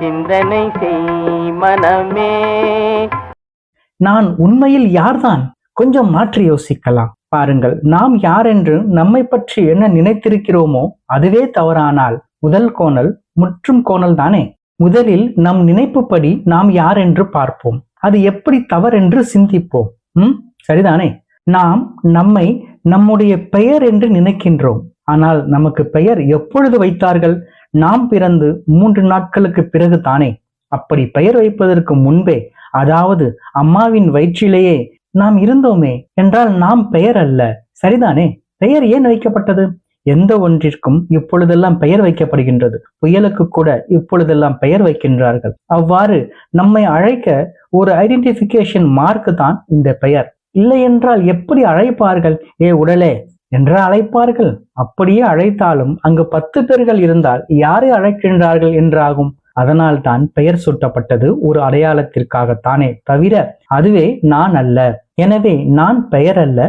சிந்தனை செய் மனமே. நான் உண்மையில் யார்தான்? கொஞ்சம் மாற்றி யோசிக்கலாம். பாருங்கள் நாம் யார் என்று நம்மை பற்றி என்ன நினைத்திருக்கிறோமோ அதுவே தவறானால் முதல் கோணல் முற்றும் கோணல் தானே? முதலில் நம் நினைப்புப்படி நாம் யார் என்று பார்ப்போம். அது எப்படி தவறென்று சிந்திப்போம். ம்? சரிதானே? நாம் நம்மை நம்முடைய பெயர் என்று நினைக்கின்றோம். ஆனால் நமக்கு பெயர் எப்பொழுது வைத்தார்கள்? நாம் பிறந்து மூன்று நாட்களுக்கு பிறகு தானே அப்படி பெயர் வைப்பதற்கு முன்பே அதாவது அம்மாவின் வயிற்றிலேயே நாம் இருந்தோமே என்றால் நாம் பெயர் அல்ல. சரிதானே? பெயர் ஏன் வைக்கப்பட்டது? எந்த ஒன்றிற்கும் இப்பொழுதெல்லாம் பெயர் வைக்கப்படுகின்றது. புயலுக்கு கூட இப்பொழுதெல்லாம் பெயர் வைக்கின்றார்கள். அவ்வாறு நம்மை அழைக்க ஒரு ஐடென்டிபிகேஷன் மார்க் தான் இந்த பெயர். இல்லை என்றால் எப்படி அழைப்பார்கள்? ஏ உடலே என்று அழைப்பார்கள். அப்படியே அழைத்தாலும் அங்கு பத்து பேர்கள் இருந்தால் யாரை அழைக்கின்றார்கள் என்றாகும். அதனால் தான் பெயர் சூட்டப்பட்டது ஒரு அடையாளத்திற்காகத்தானே தவிர அதுவே நான் அல்ல. எனவே நான் பெயர் அல்ல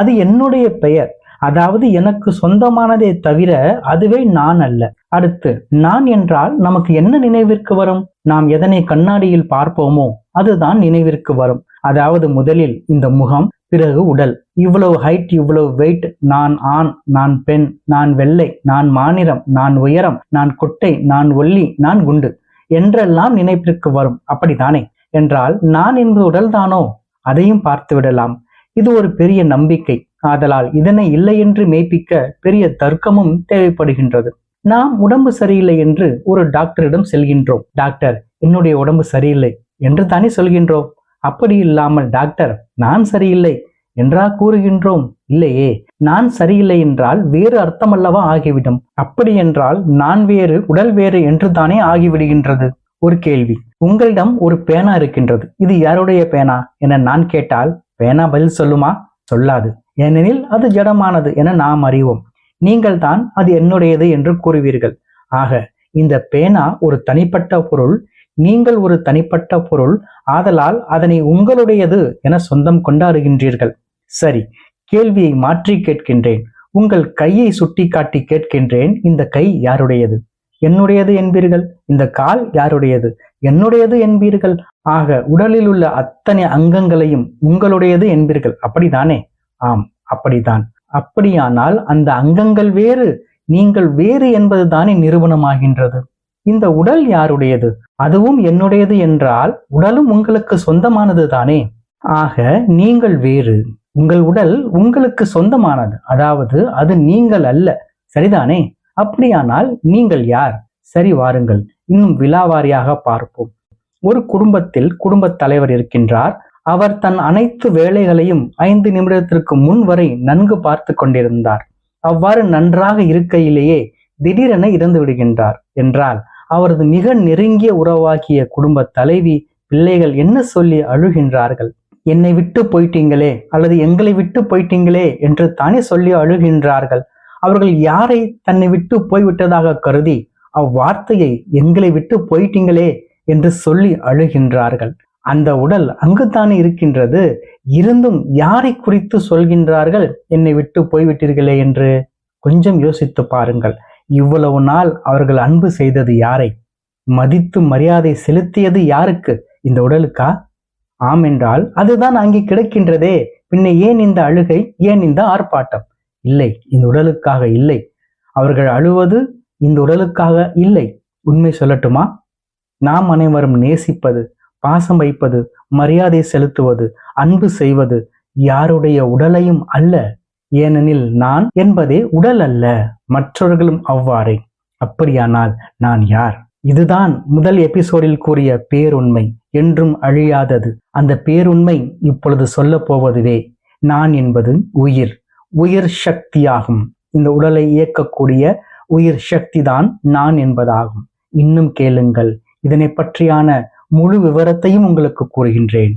அது என்னுடைய பெயர். அதாவது எனக்கு சொந்தமானதே தவிர அதுவே நான் அல்ல. அடுத்து நான் என்றால் நமக்கு என்ன நினைவிற்கு வரும்? நாம் எதனை கண்ணாடியில் பார்ப்போமோ அதுதான் நினைவிற்கு வரும். அதாவது முதலில் இந்த முகம் பிறகு உடல். இவ்வளவு ஹைட் இவ்வளவு வெயிட் நான் ஆண் நான் பெண் நான் வெள்ளை நான் மாநிலம் நான் உயரம் நான் குட்டை நான் ஒல்லி நான் குண்டு என்றெல்லாம் நினைப்பிற்கு வரும். அப்படித்தானே? என்றால் நான் என்பது உடல்தானோ? அதையும் பார்த்து விடலாம். இது ஒரு பெரிய நம்பிக்கை. ஆதலால் இதனை இல்லை என்று மெய்ப்பிக்க பெரிய தர்க்கமும் தேவைப்படுகின்றது. நாம் உடம்பு சரியில்லை என்று ஒரு டாக்டரிடம் செல்கின்றோம். டாக்டர் என்னுடைய உடம்பு சரியில்லை என்று தானே சொல்கின்றோம். அப்படி இல்லாமல் டாக்டர் நான் சரியில்லை என்றா கூறுகின்றோம்? இல்லையே. நான் சரியில்லை என்றால் வேறு அர்த்தமல்லவா ஆகிவிடும்? அப்படி என்றால் நான் வேறு உடல் வேறு என்று தானே ஆகிவிடுகின்றது? ஒரு கேள்வி. உங்களிடம் ஒரு பேனா இருக்கின்றது. இது யாருடைய பேனா? என நான் கேட்டால் பேனா பதில் சொல்லுமா? சொல்லாது. ஏனெனில் அது ஜடமானது என நாம் அறிவோம். நீங்கள் தான் அது என்னுடையது என்று கூறுவீர்கள். ஆக இந்த பேனா ஒரு தனிப்பட்ட பொருள். நீங்கள் ஒரு தனிப்பட்ட பொருள் ஆதலால் அதனை உங்களுடையது என சொந்தம் கொண்டாடுகின்றீர்கள். சரி கேள்வியை மாற்றி கேட்கின்றேன். உங்கள் கையை சுட்டி காட்டி கேட்கின்றேன் இந்த கை யாருடையது? என்னுடையது என்பீர்கள். இந்த கால் யாருடையது? என்னுடையது என்பீர்கள். ஆக உடலில் உள்ள அத்தனை அங்கங்களையும் உங்களுடையது என்பீர்கள். அப்படிதானே? ஆம் அப்படிதான் அப்படியானால் அந்த அங்கங்கள் வேறு நீங்கள் வேறு என்பது தானே நிரூபணமாகின்றது இந்த உடல் யாருடையது? அதுவும் என்னுடையது என்றால் உடலும் உங்களுக்கு சொந்தமானது தானே? ஆக நீங்கள் வேறு. உங்கள் உடல் உங்களுக்கு சொந்தமானது. அதாவது அது நீங்கள் அல்ல. சரிதானே? அப்படியானால் நீங்கள் யார்? சரி வாருங்கள். இன்னும் விலாவாரியாக பார்ப்போம். ஒரு குடும்பத்தில் குடும்பத் தலைவர் இருக்கின்றார். அவர் தன் அனைத்து வேலைகளையும் ஐந்து நிமிடத்திற்கு முன் வரை நன்கு பார்த்து கொண்டிருந்தார். அவ்வாறு நன்றாக இருக்கையிலேயே திடீரென இறந்து விடுகின்றார். என்றால் அவரது மிக நெருங்கிய உறவாகிய குடும்ப தலைவி பிள்ளைகள் என்ன சொல்லி அழுகின்றார்கள்? என்னை விட்டு போயிட்டீங்களே அல்லது எங்களை விட்டு போயிட்டீங்களே என்று தானே சொல்லி அழுகின்றார்கள். அவர்கள் யாரை தன்னை விட்டு போய்விட்டதாக கருதி அவ்வார்த்தையை எங்களை விட்டு போயிட்டீங்களே என்று சொல்லி அழுகின்றார்கள். அந்த உடல் அங்குத்தானே இருக்கின்றது. இருந்தும் யாரை குறித்து சொல்கின்றார்கள்? என்னை விட்டு போய்விட்டீர்களே என்று கொஞ்சம் யோசித்து பாருங்கள். இவ்வளவு நாள் அவர்கள் அன்பு செய்தது யாரை? மதித்து மரியாதை செலுத்தியது யாருக்கு? இந்த உடலுக்கா? ஆம் என்றால் அதுதான் அங்கே கிடைக்கின்றதே. பின்ன ஏன் இந்த அழுகை? ஏன் இந்த ஆர்ப்பாட்டம்? இல்லை இந்த உடலுக்காக இல்லை. அவர்கள் அழுவது இந்த உடலுக்காக இல்லை. உண்மை சொல்லட்டுமா? நாம் அனைவரும் நேசிப்பது பாசம் வைப்பது மரியாதை செலுத்துவது அன்பு செய்வது யாருடைய உடலையும் அல்ல. ஏனெனில் நான் என்பதே உடல் அல்ல மற்றவர்களும் அவ்வாறே. அப்படியானால் நான் யார்? இதுதான் முதல் எபிசோடில் கூறிய பேருண்மை என்றும் அழியாதது. அந்த பேருண்மை இப்பொழுது சொல்ல போவதுவே நான் என்பது உயிர் உயிர் சக்தியாகும். இந்த உடலை இயக்கக்கூடிய உயிர் சக்தி தான் நான் என்பதாகும். இன்னும் கேளுங்கள் இதனை பற்றியான முழு விவரத்தையும் உங்களுக்கு கூறுகின்றேன்.